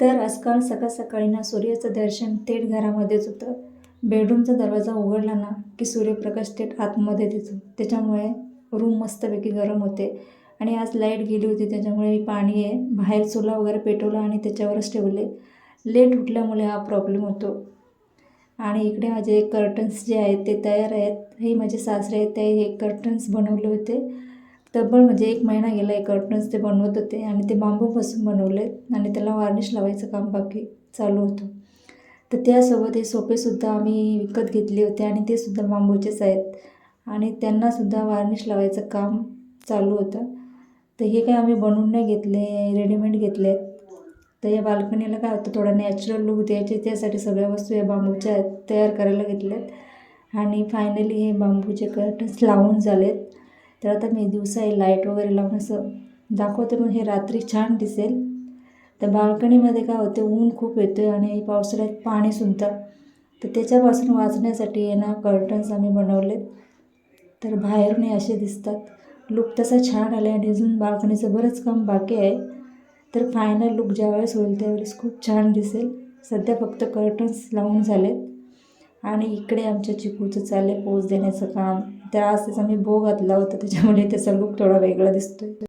तर आजकाल सकाळ सकाळी ना सूर्याचं दर्शन थेट घरामध्येच होतं. बेडरूमचा दरवाजा उघडला ना की सूर्यप्रकाश थेट आतमध्ये देतो. त्याच्यामुळे रूम मस्तपैकी गरम होते. आणि आज लाइट गेली होती त्याच्यामुळे मी पाणी आहे बाहेर चुला वगैरे पेटवला आणि त्याच्यावरच ठेवले. लेट उठल्यामुळे हा प्रॉब्लेम होतो. आणि इकडे माझे कर्टन्स जे आहेत ते तयार आहेत. हे माझे सासरे आहेत ते हे कर्टन्स बनवले होते. तब्बल म्हणजे एक महिना गेला आहे कर्टन्स ते बनवत होते आणि ते बांबूपासून बनवले आणि त्याला वार्निश लावायचं काम बाकी चालू होतं. तर त्यासोबत हे सोपेसुद्धा आम्ही विकत घेतले होते आणि ते सुद्धा बांबूचेच आहेत. आणि त्यांनासुद्धा वार्निश लावायचं काम चालू होतं. तर हे काय आम्ही बनवून नाही घेतले रेडीमेड घेतले आहेत. तर या बाल्कनीला काय होतं थोडा नॅचरल लुक द्यायचे त्यासाठी सगळ्या वस्तू या बांबूच्या आहेत तयार करायला घेतल्यात. आणि फायनली हे बांबूचे कर्टन्स लावून झालेत. तर आता मी दिवसा हे लाइट वगैरे लावून असं दाखवते मग हे रात्री छान दिसेल. तर बाल्कनीमध्ये काय होते ऊन खूप येतं आणि पावसाळ्यात पाणी सुद्धा तर त्याच्यापासून वाचण्यासाठी ना कर्टन्स आम्ही बनवलेत. तर बाहेरून हे असे दिसतात. लुक तसा छान आला आहे आणि अजून बाल्कनीचं बरंच काम बाकी आहे. तर फायनल लुक ज्यावेळेस होईल त्यावेळेस खूप छान दिसेल. सध्या फक्त कर्टन्स लावून झालेत. आणि इकडे आमच्या चिकूचं चाललं आहे पोच देण्याचं काम. त्या आज त्याचा मी बो घातला होता त्याच्यामुळे त्याचा लुक थोडा वेगळा दिसतो आहे